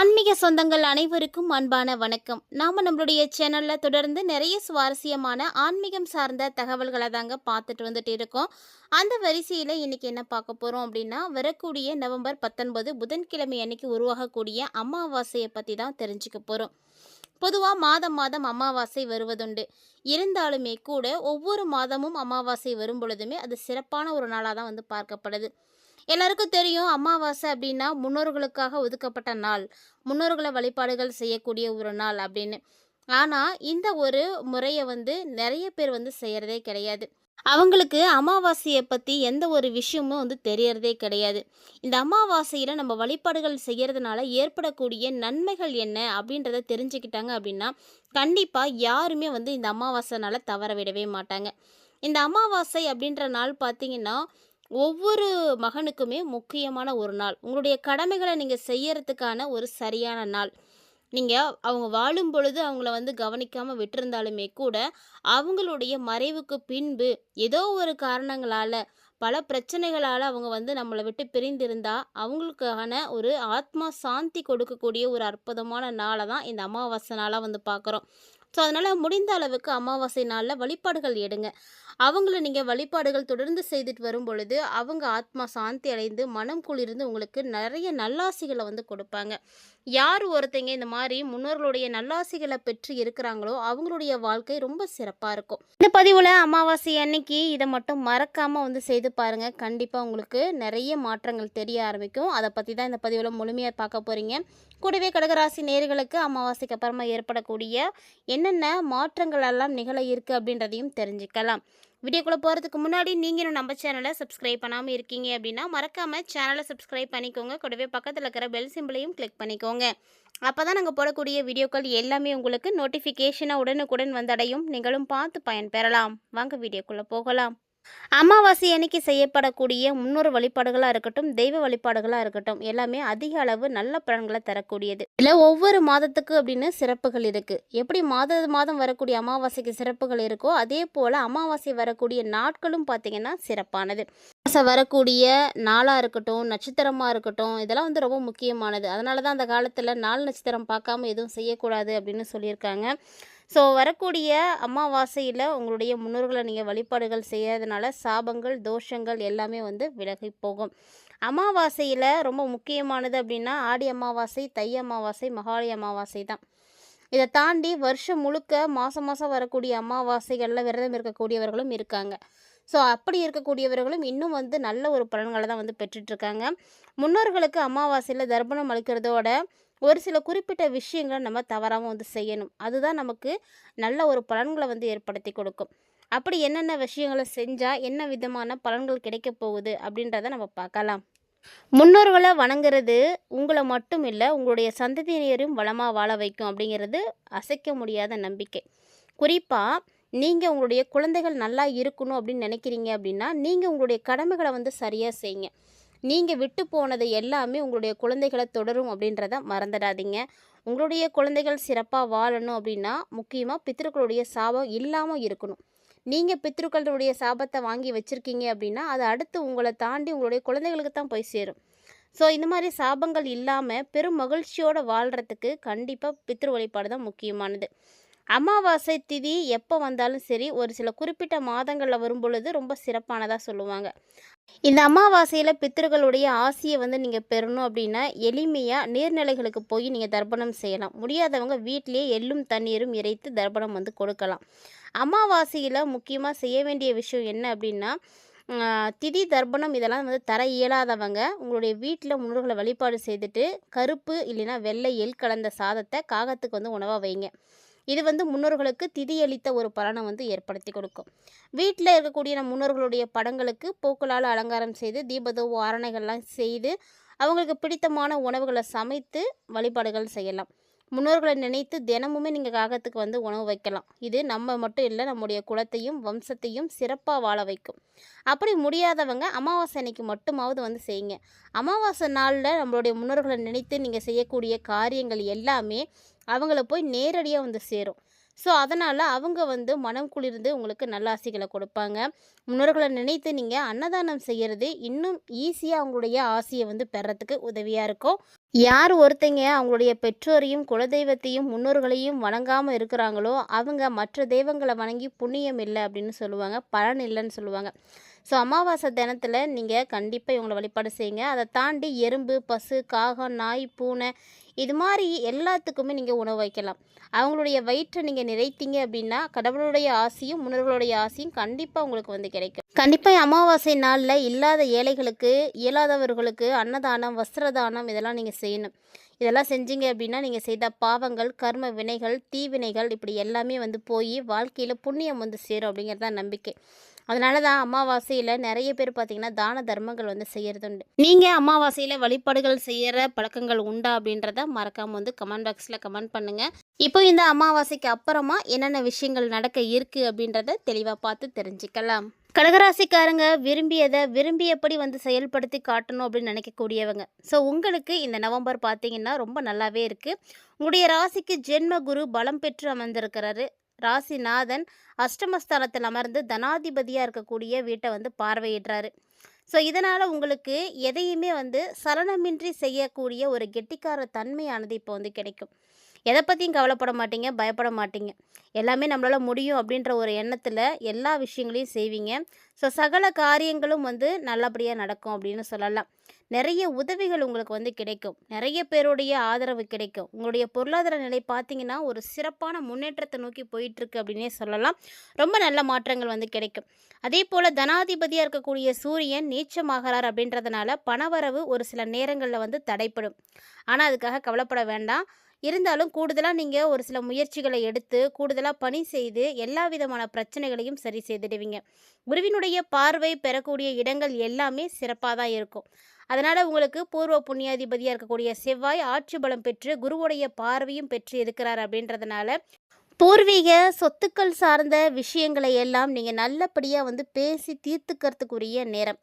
ஆன்மீக சொந்தங்கள் அனைவருக்கும் அன்பான வணக்கம். நாம் நம்மளுடைய சேனலில் தொடர்ந்து நிறைய சுவாரஸ்யமான ஆன்மீகம் சார்ந்த தகவல்களை தாங்க பார்த்துட்டு வந்துட்டு இருக்கோம். அந்த வரிசையில் இன்றைக்கி என்ன பார்க்க போகிறோம் அப்படின்னா வரக்கூடிய நவம்பர் பத்தொன்பது புதன்கிழமை அன்னைக்கு உருவாகக்கூடிய அமாவாசையை பற்றி தான் தெரிஞ்சுக்க போகிறோம் பொதுவாக மாதம் மாதம் அமாவாசை வருவதுண்டு. இருந்தாலுமே கூட ஒவ்வொரு மாதமும் அமாவாசை வரும் பொழுதுமே அது சிறப்பான ஒரு நாளாக தான் வந்து பார்க்கப்படுது. எல்லாருக்கும் தெரியும் அமாவாசை அப்படின்னா முன்னோர்களுக்காக ஒதுக்கப்பட்ட நாள். முன்னோர்களை வழிபாடுகள் செய்யக்கூடிய ஒரு நாள் அப்படின்னு. ஆனால் இந்த ஒரு முறையை வந்து நிறைய பேர் வந்து செய்கிறதே கிடையாது. அவங்களுக்கு அமாவாசையை பற்றி எந்த ஒரு விஷயமும் வந்து தெரியறதே கிடையாது. இந்த அமாவாசையில் நம்ம வழிபாடுகள் செய்கிறதுனால ஏற்படக்கூடிய நன்மைகள் என்ன அப்படின்றத தெரிஞ்சுக்கிட்டாங்க அப்படின்னா கண்டிப்பாக யாருமே வந்து இந்த அமாவாசைனால தவற விடவே மாட்டாங்க. இந்த அமாவாசை அப்படின்ற நாள் பார்த்தீங்கன்னா ஒவ்வொரு மகனுக்குமே முக்கியமான ஒரு நாள். உங்களுடைய கடமைகளை நீங்கள் செய்யறதுக்கான ஒரு சரியான நாள். நீங்கள் அவங்க வாழும் பொழுது அவங்கள வந்து கவனிக்காமல் விட்டிருந்தாலுமே கூட அவங்களுடைய மறைவுக்கு பின்பு ஏதோ ஒரு காரணங்களால் பல பிரச்சனைகளால் அவங்க வந்து நம்மளை விட்டு பிரிந்திருந்தால் அவங்களுக்கான ஒரு ஆத்மா சாந்தி கொடுக்கக்கூடிய ஒரு அற்புதமான நாளை தான் இந்த அமாவாசை நாளாக வந்து பார்க்குறோம் ஸோ அதனால் முடிந்த அளவுக்கு அமாவாசை நாளில் வழிபாடுகள் எடுங்க. அவங்கள நீங்கள் வழிபாடுகள் தொடர்ந்து செய்துட்டு வரும் பொழுது அவங்க ஆத்மா சாந்தி அடைந்து மனம் குளிர்ந்து உங்களுக்கு நிறைய நல்லாசிகளை வந்து கொடுப்பாங்க. யார் ஒருத்தங்க இந்த மாதிரி முன்னோர்களுடைய நல்லாசிகளை பெற்று இருக்கிறாங்களோ அவங்களுடைய வாழ்க்கை ரொம்ப சிறப்பாக இருக்கும். இந்த பதிவில் அமாவாசை அன்னைக்கு இதை மட்டும் மறக்காமல் வந்து செய்து பாருங்கள் கண்டிப்பாக உங்களுக்கு நிறைய மாற்றங்கள் தெரிய ஆரம்பிக்கும். அதை பற்றி தான் இந்த பதிவில் முழுமையாக பார்க்க போகிறீங்க கூடவே கடகராசி நேர்களுக்கு அமாவாசைக்கு அப்புறமா ஏற்படக்கூடிய என்னென்ன மாற்றங்கள் எல்லாம் நிகழ இருக்குது அப்படின்றதையும் தெரிஞ்சுக்கலாம். வீடியோக்குள்ளே போகிறதுக்கு முன்னாடி நீங்கள் இன்னும் நம்ம சேனலை சப்ஸ்கிரைப் பண்ணாமல் இருக்கீங்க அப்படின்னா மறக்காமல் சேனலை சப்ஸ்கிரைப் பண்ணிக்கோங்க. கூடவே பக்கத்தில் இருக்கிற பெல் சிம்பிளையும் கிளிக் பண்ணிக்கோங்க. அப்போ தான் நாங்கள் போடக்கூடிய வீடியோக்கள் எல்லாமே உங்களுக்கு நோட்டிஃபிகேஷனாக உடனுக்குடன் வந்தடையும். நீங்களும் பார்த்து பயன்பெறலாம். வாங்க வீடியோக்குள்ளே போகலாம். அமாவாசை அன்னைக்கு செய்யப்படக்கூடிய முன்னோர் வழிபாடுகளாக இருக்கட்டும் தெய்வ வழிபாடுகளாக இருக்கட்டும் எல்லாமே அதிக அளவு நல்ல பலன்களை தரக்கூடியது. இல்லை ஒவ்வொரு மாதத்துக்கு அப்படின்னு சிறப்புகள் இருக்குது எப்படி மாத மாதம் வரக்கூடிய அமாவாசைக்கு சிறப்புகள் இருக்கோ அதே போல் அமாவாசை வரக்கூடிய நாட்களும் பார்த்திங்கன்னா சிறப்பானது. அமாவாசை வரக்கூடிய நாளாக இருக்கட்டும் நட்சத்திரமாக இருக்கட்டும் இதெல்லாம் வந்து ரொம்ப முக்கியமானது. அதனால தான் அந்த காலத்தில் நாள் நட்சத்திரம் பார்க்காம எதுவும் செய்யக்கூடாது அப்படின்னு சொல்லியிருக்காங்க. ஸோ வரக்கூடிய அமாவாசையில் உங்களுடைய முன்னோர்களை நீங்கள் வழிபாடுகள் செய்யறதுனால சாபங்கள் தோஷங்கள் எல்லாமே வந்து விலகி போகும். அமாவாசையில் ரொம்ப முக்கியமானது அப்படின்னா ஆடி அமாவாசை தை அமாவாசை மகாளி அமாவாசை தான். இதை தாண்டி வருஷம் முழுக்க மாதம் மாதம் வரக்கூடிய அமாவாசைகளில் விரதம் இருக்கக்கூடியவர்களும் இருக்காங்க. ஸோ அப்படி இருக்கக்கூடியவர்களும் இன்னும் வந்து நல்ல ஒரு பலன்களை தான் வந்து பெற்றுட்ருக்காங்க முன்னோர்களுக்கு அமாவாசையில் தர்ப்பணம் அளிக்கிறதோட ஒரு சில குறிப்பிட்ட விஷயங்களை நம்ம தவறாமல் வந்து செய்யணும். அதுதான் நமக்கு நல்ல ஒரு பலன்களை வந்து ஏற்படுத்தி கொடுக்கும். அப்படி என்னென்ன விஷயங்களை செஞ்சால் என்ன விதமான பலன்கள் கிடைக்க போகுது அப்படின்றத நம்ம பார்க்கலாம். முன்னோர்களை வணங்குறது உங்களை மட்டும் இல்லை உங்களுடைய சந்ததியினரையும் வளமாக வாழ வைக்கும் அப்படிங்கிறது அசைக்க முடியாத நம்பிக்கை. குறிப்பாக நீங்கள் உங்களுடைய குழந்தைகள் நல்லா இருக்கணும் அப்படின்னு நினைக்கிறீங்க அப்படின்னா நீங்கள் உங்களுடைய கடமைகளை வந்து சரியாக செய்யுங்க. நீங்கள் விட்டு போனது எல்லாமே உங்களுடைய குழந்தைகளை தொடரும் அப்படின்றத மறந்துடாதீங்க. உங்களுடைய குழந்தைகள் சிறப்பாக வாழணும் அப்படின்னா முக்கியமாக பித்திருக்களுடைய சாபம் இல்லாமல் இருக்கணும். நீங்கள் பித்திருக்களுடைய சாபத்தை வாங்கி வச்சுருக்கீங்க அப்படின்னா அது அடுத்து உங்களை தாண்டி உங்களுடைய குழந்தைகளுக்கு தான் போய் சேரும். ஸோ இந்த மாதிரி சாபங்கள் இல்லாமல் பெரும் மகிழ்ச்சியோடு வாழ்கிறதுக்கு கண்டிப்பாக பித்ரு வழிபாடு தான் முக்கியமானது. அமாவாசை திதி எப்போ வந்தாலும் சரி ஒரு சில குறிப்பிட்ட மாதங்களில் வரும் பொழுது ரொம்ப சிறப்பானதாக சொல்லுவாங்க. இந்த அமாவாசையில் பித்தர்களுடைய ஆசையை வந்து நீங்கள் பெறணும் அப்படின்னா எளிமையாக நீர்நிலைகளுக்கு போய் நீங்கள் தர்ப்பணம் செய்யலாம். முடியாதவங்க வீட்டிலேயே எள்ளும் தண்ணீரும் இறைத்து தர்ப்பணம் வந்து கொடுக்கலாம். அமாவாசையில் முக்கியமாக செய்ய வேண்டிய விஷயம் என்ன அப்படின்னா திதி தர்ப்பணம் இதெல்லாம் வந்து தர இயலாதவங்க உங்களுடைய வீட்டில் முன்னோர்களை வழிபாடு செய்துட்டு கருப்பு இல்லைன்னா வெள்ளை எள் கலந்த சாதத்தை காகத்துக்கு வந்து உணவாக வைங்க. இது வந்து முன்னோர்களுக்கு திதியளித்த ஒரு பலனை வந்து ஏற்படுத்தி கொடுக்கும். வீட்டில் இருக்கக்கூடிய நம் முன்னோர்களுடைய படங்களுக்கு பூக்களால் அலங்காரம் செய்து தீபதோ ஆரணைகள்லாம் செய்து அவங்களுக்கு பிடித்தமான உணவுகளை சமைத்து வழிபாடுகள் செய்யலாம். முன்னோர்களை நினைத்து தினமுமே நீங்கள் காகத்துக்கு வந்து உணவு வைக்கலாம். இது நம்ம மட்டும் இல்லை நம்முடைய குலத்தையும் வம்சத்தையும் சிறப்பாக வாழ வைக்கும். அப்படி முடியாதவங்க அமாவாசை அன்னைக்கு மட்டுமாவது வந்து செய்யுங்க. அமாவாசை நாளில் நம்மளுடைய முன்னோர்களை நினைத்து நீங்கள் செய்யக்கூடிய காரியங்கள் எல்லாமே அவங்கள போய் நேரடியாக வந்து சேரும். ஸோ அதனால் அவங்க வந்து மனம் குளிர்ந்து உங்களுக்கு நல்ல ஆசைகளை கொடுப்பாங்க. முன்னோர்களை நினைத்து நீங்கள் அன்னதானம் செய்கிறது இன்னும் ஈஸியாக அவங்களுடைய ஆசையை வந்து பெறத்துக்கு உதவியாக இருக்கும். யார் ஒருத்தங்க அவங்களுடைய பெற்றோரையும் குலதெய்வத்தையும் முன்னோர்களையும் வணங்காமல் இருக்கிறாங்களோ அவங்க மற்ற தெய்வங்களை வணங்கி புண்ணியம் இல்லை அப்படின்னு சொல்லுவாங்க பலன் இல்லைன்னு சொல்லுவாங்க. ஸோ அமாவாசை தினத்தில் நீங்கள் கண்டிப்பாக இவங்களை வழிபாடு செய்யுங்க. அதை தாண்டி எறும்பு பசு காகம் நாய் பூனை இது மாதிரி எல்லாத்துக்குமே நீங்கள் உணவு வைக்கலாம். அவங்களுடைய வயிற்றை நீங்கள் நிறைத்தீங்க அப்படின்னா கடவுளுடைய ஆசையும் முன்னர்களுடைய ஆசையும் கண்டிப்பாக உங்களுக்கு வந்து கிடைக்கும். கண்டிப்பாக அமாவாசை நாளில் இல்லாத ஏழைகளுக்கு இயலாதவர்களுக்கு அன்னதானம் வஸ்திரதானம் இதெல்லாம் நீங்கள் செய்யணும். இதெல்லாம் செஞ்சீங்க அப்படின்னா நீங்கள் செய்த பாவங்கள் கர்ம வினைகள் தீவினைகள் இப்படி எல்லாமே வந்து போய் வாழ்க்கையில் புண்ணியம் வந்து சேரும் அப்படிங்கிறது தான் நம்பிக்கை. அதனால தான் அமாவாசையில் நிறைய பேர் பார்த்திங்கன்னா தான தர்மங்கள் வந்து செய்கிறது உண்டு நீங்கள் அமாவாசையில் வழிபாடுகள் செய்கிற பழக்கங்கள் உண்டா அப்படின்றத மறக்காமல் வந்து கமெண்ட் பாக்ஸில் கமெண்ட் பண்ணுங்கள் இப்போ இந்த அமாவாசைக்கு அப்புறமா என்னென்ன விஷயங்கள் நடக்க இருக்குது அப்படின்றத தெளிவாக பார்த்து தெரிஞ்சுக்கலாம். கடகராசிக்காரங்க விரும்பியதை விரும்பியபடி வந்து செயல்படுத்தி காட்டணும் அப்படின்னு நினைக்கக்கூடியவங்க. ஸோ உங்களுக்கு இந்த நவம்பர் பார்த்தீங்கன்னா ரொம்ப நல்லாவே இருக்குது உங்களுடைய ராசிக்கு ஜென்ம குரு பலம் பெற்று அமர்ந்திருக்கிறாரு. ராசிநாதன் அஷ்டமஸ்தானத்தில் அமர்ந்து தனாதிபதியாக இருக்கக்கூடிய வீட்டை வந்து பார்வையிடுறாரு. ஸோ இதனால் உங்களுக்கு எதையுமே வந்து சலனமின்றி செய்யக்கூடிய ஒரு கெட்டிக்கார தன்மையானது இப்போ வந்து கிடைக்கும். எதை பற்றியும் கவலைப்பட மாட்டீங்க பயப்பட மாட்டீங்க. எல்லாமே நம்மளால் முடியும் அப்படின்ற ஒரு எண்ணத்தில் எல்லா விஷயங்களையும் செய்வீங்க. ஸோ சகல காரியங்களும் வந்து நல்லபடியாக நடக்கும் அப்படின்னு சொல்லலாம். நிறைய உதவிகள் உங்களுக்கு வந்து கிடைக்கும். நிறைய பேருடைய ஆதரவு கிடைக்கும். உங்களுடைய பொருளாதார நிலை பார்த்தீங்கன்னா ஒரு சிறப்பான முன்னேற்றத்தை நோக்கி போயிட்டுருக்கு அப்படின்னே சொல்லலாம். ரொம்ப நல்ல மாற்றங்கள் வந்து கிடைக்கும். அதே போல் தனாதிபதியாக இருக்கக்கூடிய சூரியன் நீச்சமாகிறார் அப்படின்றதுனால பணவரவு ஒரு சில நேரங்களில் வந்து தடைப்படும். ஆனால் அதுக்காக கவலைப்பட வேண்டாம். இருந்தாலும் கூடுதலாக நீங்கள் ஒரு சில முயற்சிகளை எடுத்து கூடுதலாக பணி செய்து எல்லா விதமான பிரச்சனைகளையும் சரி செய்திடுவீங்க. குருவினுடைய பார்வை பெறக்கூடிய இடங்கள் எல்லாமே சிறப்பாக தான் இருக்கும். அதனால் உங்களுக்கு பூர்வ புண்ணியாதிபதியாக இருக்கக்கூடிய செவ்வாய் ஆட்சி பலம் பெற்று குருவுடைய பார்வையும் பெற்று இருக்கிறார் அப்படின்றதுனால பூர்வீக சொத்துக்கள் சார்ந்த விஷயங்களை எல்லாம் நீங்கள் நல்லபடியாக வந்து பேசி தீர்த்துக்கிறதுக்குரிய நேரம்.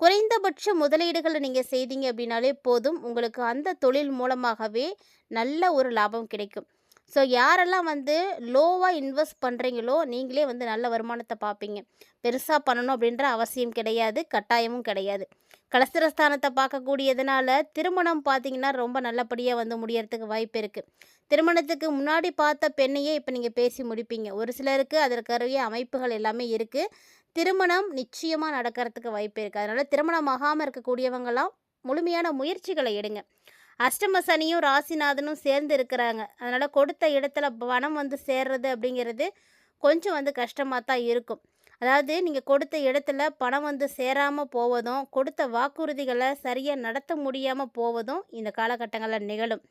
குறைந்தபட்ச முதலீடுகளை நீங்கள் செய்தீங்க அப்படின்னாலே போதும். உங்களுக்கு அந்த தொழில் மூலமாகவே நல்ல ஒரு லாபம் கிடைக்கும். ஸோ யாரெல்லாம் வந்து லோவாக இன்வெஸ்ட் பண்ணுறீங்களோ நீங்களே வந்து நல்ல வருமானத்தை பார்ப்பீங்க. பெருசாக பண்ணணும் அப்படின்ற அவசியம் கிடையாது. கட்டாயமும் கிடையாது. கலஸ்திரஸ்தானத்தை பார்க்கக்கூடியதுனால திருமணம் பார்த்தீங்கன்னா ரொம்ப நல்லபடியாக வந்து முடியறதுக்கு வாய்ப்பு இருக்குது திருமணத்துக்கு முன்னாடி பார்த்த பெண்ணையே இப்போ நீங்கள் பேசி முடிப்பீங்க. ஒரு சிலருக்கு அதற்கருவிய அமைப்புகள் எல்லாமே இருக்குது திருமணம் நிச்சயமாக நடக்கிறதுக்கு வாய்ப்பு இருக்குது அதனால் திருமணம் ஆகாமல் இருக்கக்கூடியவங்களாம் முழுமையான முயற்சிகளை எடுங்க. அஷ்டம சனியும் ராசிநாதனும் சேர்ந்து இருக்கிறாங்க. அதனால் கொடுத்த இடத்துல பணம் வந்து சேர்றது அப்படிங்கிறது கொஞ்சம் வந்து கஷ்டமாக தான் இருக்கும். அதாவது நீங்கள் கொடுத்த இடத்துல பணம் வந்து சேராமல் போவதும் கொடுத்த வாக்குறுதிகளை சரியாக நடத்த முடியாமல் போவதும் இந்த காலகட்டங்களில் நிகழும்.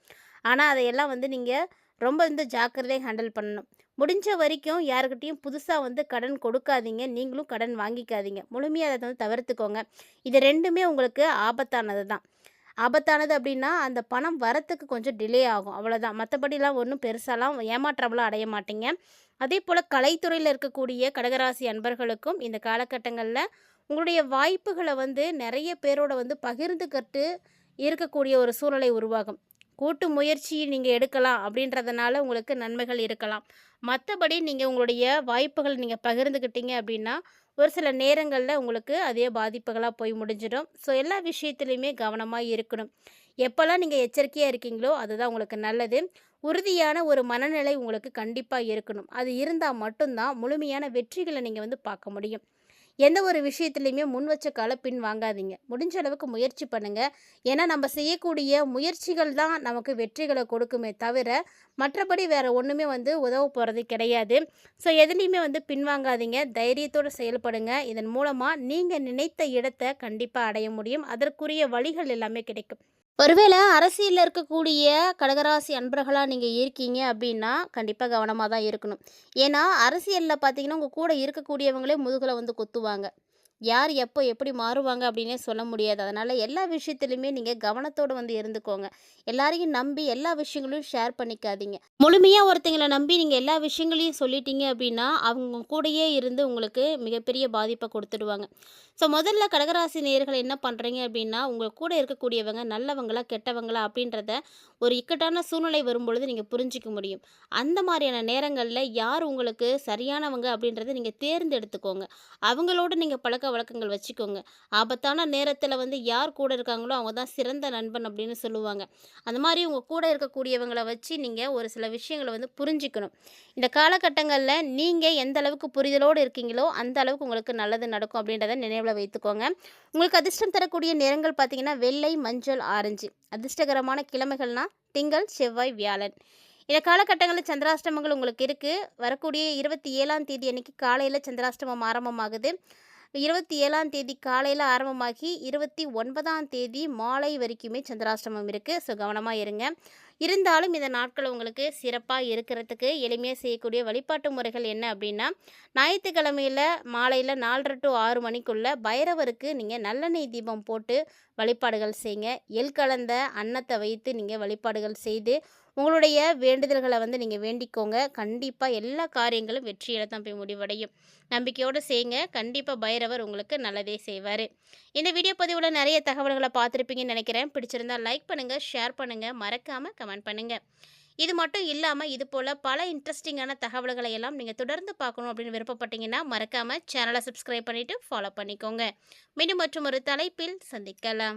ஆனால் அதையெல்லாம் வந்து நீங்கள் ரொம்ப வந்து ஜாக்கிரதையாக ஹேண்டில் பண்ணணும். முடிஞ்ச வரைக்கும் யாருக்கிட்டேயும் புதுசாக வந்து கடன் கொடுக்காதீங்க. நீங்களும் கடன் வாங்கிக்காதீங்க. முழுமையாக அதை வந்து தவிர்த்துக்கோங்க. இது ரெண்டுமே உங்களுக்கு ஆபத்தானது தான் ஆபத்தானது அப்படின்னா அந்த பணம் வரத்துக்கு கொஞ்சம் டிலே ஆகும். அவ்வளோதான் மற்றபடிலாம் ஒன்றும் பெருசாலாம் ஏமாற்றவெல்லாம் அடைய மாட்டீங்க. அதே போல் கலைத்துறையில் இருக்கக்கூடிய கடகராசி அன்பர்களுக்கும் இந்த காலகட்டங்களில் உங்களுடைய வாய்ப்புகளை வந்து நிறைய பேரோட வந்து பகிர்ந்துக்கிட்டு இருக்கக்கூடிய ஒரு சூழ்நிலை உருவாகும் கூட்டு முயற்சி நீங்கள் எடுக்கலாம் அப்படின்றதுனால உங்களுக்கு நன்மைகள் இருக்கலாம். மற்றபடி நீங்கள் உங்களுடைய வாய்ப்புகள் நீங்கள் பகிர்ந்துக்கிட்டீங்க அப்படின்னா ஒரு சில நேரங்களில் உங்களுக்கு அதே பாதிப்புகளாக போய் முடிஞ்சிடும். ஸோ எல்லா விஷயத்துலையுமே கவனமாக இருக்கணும். எப்போல்லாம் நீங்கள் எச்சரிக்கையாக இருக்கீங்களோ அதுதான் உங்களுக்கு நல்லது. உறுதியான ஒரு மனநிலை உங்களுக்கு கண்டிப்பாக இருக்கணும். அது இருந்தால் மட்டும்தான் முழுமையான வெற்றிகளை நீங்கள் வந்து பார்க்க முடியும். எந்த ஒரு விஷயத்துலையுமே முன் வச்ச கால பின் வாங்காதீங்க. முடிஞ்ச அளவுக்கு முயற்சி பண்ணுங்கள் ஏன்னா நம்ம செய்யக்கூடிய முயற்சிகள் தான் நமக்கு வெற்றிகளை கொடுக்குமே தவிர மற்றபடி வேறு ஒன்றுமே வந்து உதவ போகிறது கிடையாது. ஸோ எதுலேயுமே வந்து பின்வாங்காதீங்க தைரியத்தோடு செயல்படுங்க. இதன் மூலமாக நீங்கள் நினைத்த இடத்தை கண்டிப்பாக அடைய முடியும். அதற்குரிய வழிகள் எல்லாமே கிடைக்கும். ஒருவேளை அரசியலில் இருக்கக்கூடிய கடகராசி அன்பர்களாக நீங்கள் இருக்கீங்க அப்படின்னா கண்டிப்பாக கவனமாக தான் இருக்கணும். ஏன்னா அரசியலில் பார்த்தீங்கன்னா உங்கள் கூட இருக்கக்கூடியவங்களே முதுகில் வந்து குத்துவாங்க. யார் எப்போ எப்படி மாறுவாங்க அப்படின்னே சொல்ல முடியாது. அதனால் எல்லா விஷயத்துலையுமே நீங்கள் கவனத்தோடு வந்து இருந்துக்கோங்க. எல்லாரையும் நம்பி எல்லா விஷயங்களையும் ஷேர் பண்ணிக்காதீங்க. முழுமையாக ஒருத்தங்களை நம்பி நீங்கள் எல்லா விஷயங்களையும் சொல்லிட்டீங்க அப்படின்னா அவங்க கூடயே இருந்து உங்களுக்கு மிகப்பெரிய பாதிப்பை கொடுத்துடுவாங்க. ஸோ முதல்ல கடகராசி நேர்களை என்ன பண்ணுறீங்க அப்படின்னா உங்கள் கூட இருக்கக்கூடியவங்க நல்லவங்களா கெட்டவங்களா அப்படின்றத ஒரு இக்கட்டான சூழ்நிலை வரும்பொழுது நீங்கள் புரிஞ்சிக்க முடியும். அந்த மாதிரியான நேரங்களில் யார் உங்களுக்கு சரியானவங்க அப்படின்றத நீங்கள் தேர்ந்தெடுத்துக்கோங்க. அவங்களோட நீங்கள் பழக்க வழக்கங்கள் வச்சுக்கோங்க. ஆபத்தான நேரத்தில் வந்து யார் கூட இருக்காங்களோ அவங்க தான் சிறந்த நண்பன் அப்படின்னு சொல்லுவாங்க. அந்த மாதிரி உங்கள் கூட இருக்கக்கூடியவங்களை வச்சு நீங்கள் ஒரு சில விஷயங்களை வந்து புரிஞ்சிக்கணும். இந்த காலகட்டங்களில் நீங்கள் எந்த அளவுக்கு புரிதலோடு இருக்கீங்களோ அந்த அளவுக்கு உங்களுக்கு நல்லது நடக்கும் அப்படின்றத நினைவில் வைத்துக்கோங்க. உங்களுக்கு அதிர்ஷ்டம் தரக்கூடிய நிறங்கள் பார்த்தீங்கன்னா வெள்ளை மஞ்சள் ஆரஞ்சு. அதிர்ஷ்டகரமான கிழமைகள்னால் திங்கள் செவ்வாய் வியாழன். இந்த காலகட்டங்களில் சந்திராஷ்டமங்கள் உங்களுக்கு இருக்குது வரக்கூடிய இருபத்தி ஏழாம் தேதி அன்னைக்கு காலையில் சந்திராஷ்டமம் ஆரம்பமாகுது. இருபத்தி ஏழாம் தேதி காலையில் ஆரம்பமாகி இருபத்தி ஒன்பதாம் தேதி மாலை வரைக்குமே சந்திராஷ்டமம் இருக்குது ஸோ கவனமாக இருங்க. இருந்தாலும் இந்த நாட்கள் உங்களுக்கு சிறப்பாக இருக்கிறதுக்கு எளிமையாக செய்யக்கூடிய வழிபாட்டு முறைகள் என்ன அப்படின்னா ஞாயிற்றுக்கிழமையில் மாலையில் நாலரை டு ஆறு மணிக்குள்ளே பைரவருக்கு நீங்கள் நல்லெண்ணெய் தீபம் போட்டு வழிபாடுகள் செய்யுங்க எள் கலந்த அன்னத்தை வைத்து நீங்கள் வழிபாடுகள் செய்து உங்களுடைய வேண்டுதல்களை வந்து நீங்கள் வேண்டிக்கோங்க. கண்டிப்பாக எல்லா காரியங்களும் வெற்றியில் தான் போய் முடிவடையும். நம்பிக்கையோடு செய்யுங்க கண்டிப்பாக பைரவர் உங்களுக்கு நல்லதே செய்வார். இந்த வீடியோ பதிவில் நிறைய தகவல்களை பார்த்துருப்பீங்கன்னு நினைக்கிறேன். பிடிச்சிருந்தா லைக் பண்ணுங்கள் ஷேர் பண்ணுங்கள் மறக்காமல் கமெண்ட் பண்ணுங்கள் இது மட்டும் இல்லாமல் இது போல் பல இன்ட்ரெஸ்டிங்கான தகவல்களை எல்லாம் நீங்கள் தொடர்ந்து பார்க்கணும் அப்படின்னு விருப்பப்பட்டீங்கன்னா மறக்காமல் சேனலை சப்ஸ்கிரைப் பண்ணிவிட்டு ஃபாலோ பண்ணிக்கோங்க. மீண்டும் மற்றும் ஒரு தலைப்பில் சந்திக்கலாம்.